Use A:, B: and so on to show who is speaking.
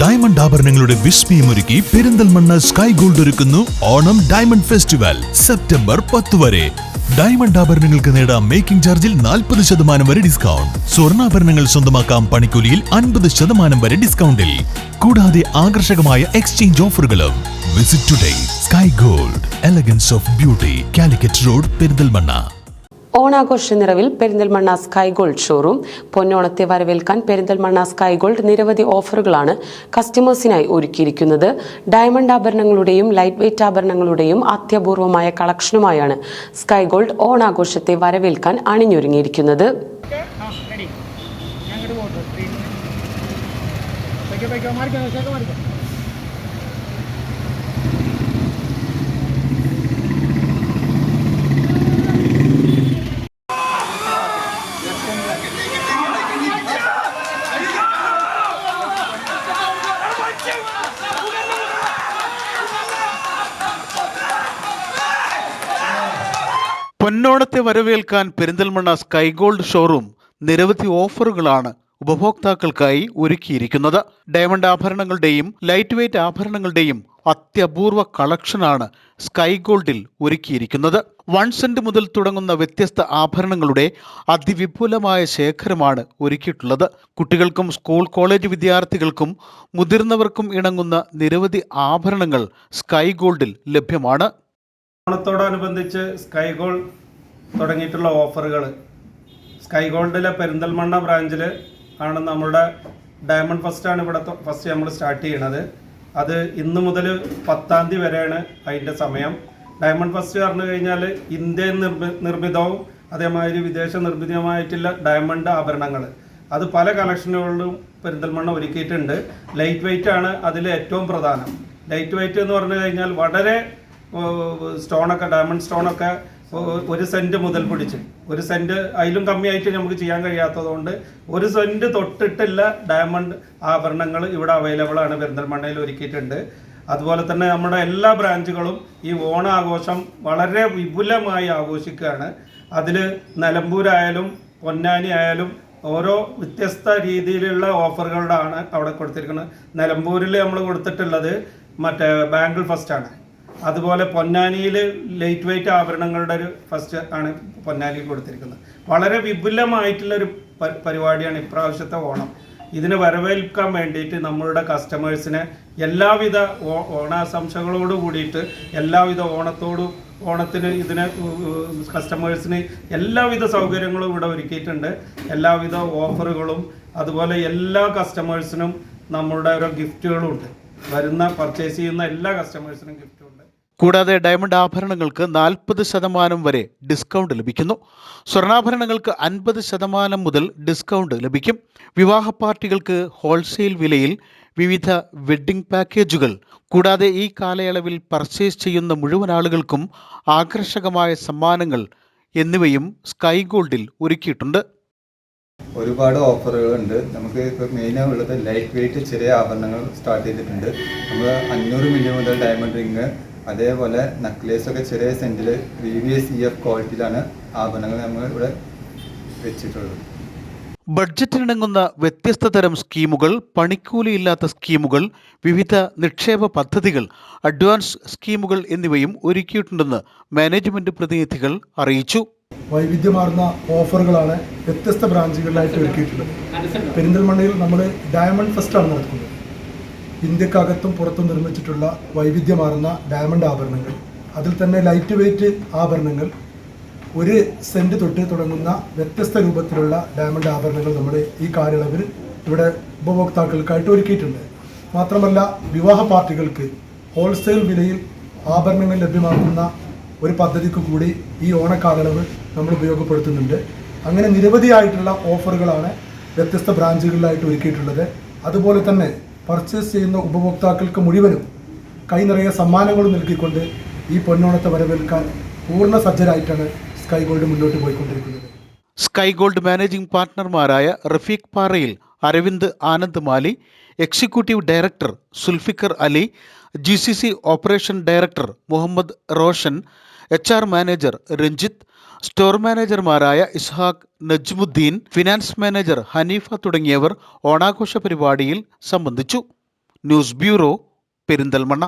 A: Diamond ആഭരണങ്ങളുടെ വിസ്മയമൊരുക്കി Perinthalmanna sky gold ഒരുക്കുന്നു ഓണം ഡയമണ്ട് ഫെസ്റ്റിവൽ സെപ്റ്റംബർ പത്ത് വരെ. ഡയമണ്ട് ആഭരണങ്ങൾക്ക് നേടാം മേക്കിംഗ് ചാർജിൽ നാൽപ്പത് ശതമാനം വരെ ഡിസ്കൗണ്ട്. സ്വർണാഭരണങ്ങൾ സ്വന്തമാക്കാം പണിക്കൂലിയിൽ അൻപത് ശതമാനം വരെ ഡിസ്കൗണ്ടിൽ. കൂടാതെ ആകർഷകമായ എക്സ്ചേഞ്ച് ഓഫറുകളും. Visit today Sky Gold elegance of beauty Calicut road Perinthalmanna.
B: ഓണാഘോഷ നിറവിൽ പെരിന്തൽമണ്ണ സ്കൈ ഗോൾഡ് ഷോറൂം പൊന്നോണത്തെ വരവേൽക്കാൻ പെരിന്തൽമണ്ണ സ്കൈ ഗോൾഡ് നിരവധി ഓഫറുകളാണ് കസ്റ്റമേഴ്സിനായി ഒരുക്കിയിരിക്കുന്നത് ഡയമണ്ട് ആഭരണങ്ങളുടെയും ലൈറ്റ് വെയ്റ്റ് ആഭരണങ്ങളുടെയും അത്യപൂർവമായ കളക്ഷനുമായാണ് സ്കൈ ഗോൾഡ് ഓണാഘോഷത്തെ വരവേൽക്കാൻ അണിഞ്ഞൊരുങ്ങിയിരിക്കുന്നത്
C: പൊന്നോണത്തെ വരവേൽക്കാൻ പെരിന്തൽമണ്ണ സ്കൈ ഗോൾഡ് ഷോറൂം നിരവധി ഓഫറുകളാണ് ഉപഭോക്താക്കൾക്കായി ഒരുക്കിയിരിക്കുന്നത്. ഡയമണ്ട് ആഭരണങ്ങളുടെയും ലൈറ്റ് വെയ്റ്റ് ആഭരണങ്ങളുടെയും അത്യപൂർവ കളക്ഷനാണ് സ്കൈ ഗോൾഡിൽ ഒരുക്കിയിരിക്കുന്നത്. വൺ സെന്റ് മുതൽ തുടങ്ങുന്ന വ്യത്യസ്ത ആഭരണങ്ങളുടെ അതിവിപുലമായ ശേഖരമാണ് ഒരുക്കിയിട്ടുള്ളത്. കുട്ടികൾക്കും സ്കൂൾ കോളേജ് വിദ്യാർത്ഥികൾക്കും മുതിർന്നവർക്കും ഇണങ്ങുന്ന നിരവധി ആഭരണങ്ങൾ സ്കൈ ഗോൾഡിൽ ലഭ്യമാണ്.
D: ഓണത്തോടനുബന്ധിച്ച് സ്കൈ ഗോൾഡ് തുടങ്ങിയിട്ടുള്ള ഓഫറുകൾ. സ്കൈ ഗോൾഡിലെ പെരിന്തൽമണ്ണ ബ്രാഞ്ചിൽ ആണ് നമ്മുടെ ഡയമണ്ട് ഫസ്റ്റാണ് ഇവിടെ ഫസ്റ്റ് നമ്മൾ സ്റ്റാർട്ട് ചെയ്യണത്. അത് ഇന്ന് മുതൽ പത്താം തീയതി വരെയാണ് അതിന്റെ സമയം. ഡയമണ്ട് ഫസ്റ്റ് പറഞ്ഞു കഴിഞ്ഞാൽ ഇന്ത്യൻ നിർമ്മി നിർമ്മിതവും അതേമാതിരി വിദേശ നിർമ്മിതമായിട്ടുള്ള ഡയമണ്ട് ആഭരണങ്ങൾ. അത് പല കളക്ഷനുകളിലും പെരിന്തൽമണ്ണ ഒരുക്കിയിട്ടുണ്ട്. ലൈറ്റ് വെയിറ്റ് ആണ് അതിൽ ഏറ്റവും പ്രധാനം. ലൈറ്റ് വെയിറ്റ് എന്ന് പറഞ്ഞു കഴിഞ്ഞാൽ വളരെ സ്റ്റോണൊക്കെ ഡയമണ്ട് സ്റ്റോണൊക്കെ ഒരു സെന്റ് മുതൽ പിടിച്ച്. ഒരു സെന്റ് അതിലും കമ്മിയായിട്ട് നമുക്ക് ചെയ്യാൻ കഴിയാത്തതുകൊണ്ട് ഒരു സെന്റ് തൊട്ടിട്ടില്ല ഡയമണ്ട് ആഭരണങ്ങൾ ഇവിടെ അവൈലബിൾ ആണ് പെരിന്തൽമണ്ണയിൽ ഒരുക്കിയിട്ടുണ്ട്. അതുപോലെ തന്നെ നമ്മുടെ എല്ലാ ബ്രാഞ്ചുകളും ഈ ഓണാഘോഷം വളരെ വിപുലമായി ആഘോഷിക്കുകയാണ്. അതിൽ നിലമ്പൂരായാലും പൊന്നാനി ആയാലും ഓരോ വ്യത്യസ്ത രീതിയിലുള്ള ഓഫറുകളാണ് അവിടെ കൊടുത്തിരിക്കുന്നത്. നിലമ്പൂരിൽ നമ്മൾ കൊടുത്തിട്ടുള്ളത് മറ്റേ ബാങ്കിൾ ഫസ്റ്റ് ആണ്. അതുപോലെ പൊന്നാനിയിൽ ലൈറ്റ് വെയിറ്റ് ആഭരണങ്ങളുടെ ഒരു ഫസ്റ്റ് ആണ് പൊന്നാനിയിൽ കൊടുത്തിരിക്കുന്നത്. വളരെ വിപുലമായിട്ടുള്ള ഒരു പരിപാടിയാണ് ഇപ്രാവശ്യത്തെ ഓണം. ഇതിനെ വരവേൽക്കാൻ വേണ്ടിയിട്ട് നമ്മളുടെ കസ്റ്റമേഴ്സിനെ എല്ലാവിധ ഓണാശംസകളോട് കൂടിയിട്ട് എല്ലാവിധ ഓണത്തോട് ഓണത്തിന് ഇതിന് കസ്റ്റമേഴ്സിന് എല്ലാവിധ സൗകര്യങ്ങളും ഇവിടെ ഒരുക്കിയിട്ടുണ്ട്. എല്ലാവിധ ഓഫറുകളും അതുപോലെ എല്ലാ കസ്റ്റമേഴ്സിനും നമ്മളുടെ ഓരോ ഗിഫ്റ്റുകളും ഉണ്ട് വരുന്ന പർച്ചേസ് ചെയ്യുന്ന എല്ലാ കസ്റ്റമേഴ്സിനും ഗിഫ്റ്റും ഉണ്ട്
C: കൂടാതെ ഡയമണ്ട് ആഭരണങ്ങൾക്ക് നാൽപ്പത് ശതമാനം വരെ ഡിസ്കൗണ്ട് ലഭിക്കുന്നു. സ്വർണാഭരണങ്ങൾക്ക് അൻപത് ശതമാനം മുതൽ ഡിസ്കൗണ്ട് ലഭിക്കും. വിവാഹ പാർട്ടികൾക്ക് ഹോൾസെയിൽ വിലയിൽ വിവിധ വെഡ്ഡിംഗ് പാക്കേജുകൾ കൂടാതെ ഈ കാലയളവിൽ പർച്ചേസ് ചെയ്യുന്ന മുഴുവൻ ആളുകൾക്കും ആകർഷകമായ സമ്മാനങ്ങൾ എന്നിവയും സ്കൈ ഗോൾഡിൽ ഒരുക്കിയിട്ടുണ്ട്.
E: ഒരുപാട് ഓഫറുകളുണ്ട് നമുക്ക് ഇപ്പോൾ മെയിനായി ഉള്ളത് ലൈറ്റ് വെയിറ്റ് ചെറിയ ആഭരണങ്ങൾ സ്റ്റാർട്ട് ചെയ്തിട്ടുണ്ട്. നമ്മൾ അഞ്ഞൂറ് മില്ലി മുതൽ ഡയമണ്ട് റിങ് അതേപോലെ നെക്ലേസ് ഒക്കെ ചെറിയ സെന്റിൽ വി ഇയർ എസ് ഇ എഫ് ക്വാളിറ്റിയിലാണ് ആഭരണങ്ങൾ നമ്മൾ ഇവിടെ വെച്ചിട്ടുള്ളത്.
C: ബഡ്ജറ്റിനിണങ്ങുന്ന വ്യത്യസ്ത തരം സ്കീമുകൾ പണിക്കൂലിയില്ലാത്ത സ്കീമുകൾ വിവിധ നിക്ഷേപ പദ്ധതികൾ അഡ്വാൻസ് സ്കീമുകൾ എന്നിവയും ഒരുക്കിയിട്ടുണ്ടെന്ന് മാനേജ്മെന്റ് പ്രതിനിധികൾ അറിയിച്ചു.
F: വൈവിധ്യമാർന്ന ഓഫറുകളാണ് വ്യത്യസ്ത ബ്രാഞ്ചുകളിലായിട്ട് ഒരുക്കിയിട്ടുള്ളത്. പെരിന്തൽമണ്ണയിൽ നമ്മൾ ഡയമണ്ട് ഫെസ്റ്റാണ് നടക്കുന്നത് ഇന്ത്യക്കകത്തും പുറത്തും നിർമ്മിച്ചിട്ടുള്ള വൈവിധ്യമാർന്ന ഡയമണ്ട് ആഭരണങ്ങൾ. അതിൽ തന്നെ ലൈറ്റ് വെയ്റ്റ് ആഭരണങ്ങൾ. ഒരു സെന്റ് തൊട്ട് തുടങ്ങുന്ന വ്യത്യസ്ത രൂപത്തിലുള്ള ഡയമണ്ട് ആഭരണങ്ങൾ നമ്മുടെ ഈ കാലയളവിൽ ഇവിടെ ഉപഭോക്താക്കൾക്കായിട്ട് ഒരുക്കിയിട്ടുണ്ട്. മാത്രമല്ല വിവാഹ പാർട്ടികൾക്ക് ഹോൾസെയിൽ വിലയിൽ ആഭരണങ്ങൾ ലഭ്യമാക്കുന്ന ഒരു പദ്ധതിക്ക് കൂടി ഈ ഓണക്കാലയളവ് നമ്മൾ ഉപയോഗപ്പെടുത്തുന്നുണ്ട്. അങ്ങനെ നിരവധിയായിട്ടുള്ള ഓഫറുകളാണ് വ്യത്യസ്ത ബ്രാഞ്ചുകളിലായിട്ട് ഒരുക്കിയിട്ടുള്ളത്. അതുപോലെ തന്നെ പർച്ചേസ് ചെയ്യുന്ന ഉപഭോക്താക്കൾക്ക് മുഴുവനും കൈ നിറയെ സമ്മാനങ്ങളും നൽകിക്കൊണ്ട് ഈ പൊന്നോണത്തെ വരവേൽക്കാൻ പൂർണ സജ്ജരായിട്ടാണ് സ്കൈ ഗോൾഡ് മുന്നോട്ട് പോയിക്കൊണ്ടിരിക്കുന്നത്.
C: Sky gold managing പാർട്ട്ണർമാരായ Rafeeq Parayil Aravind Anand Mali executive director Zulfikar Ali G C C operation director Muhammad Roshan H R manager Ranjith store മാനേജർമാരായ Ishaq Najmuddin finance manager Haneefa തുടങ്ങിയവർ ഓണാഘോഷ പരിപാടിയിൽ സംബന്ധിച്ചു. News bureau Perinthalmanna.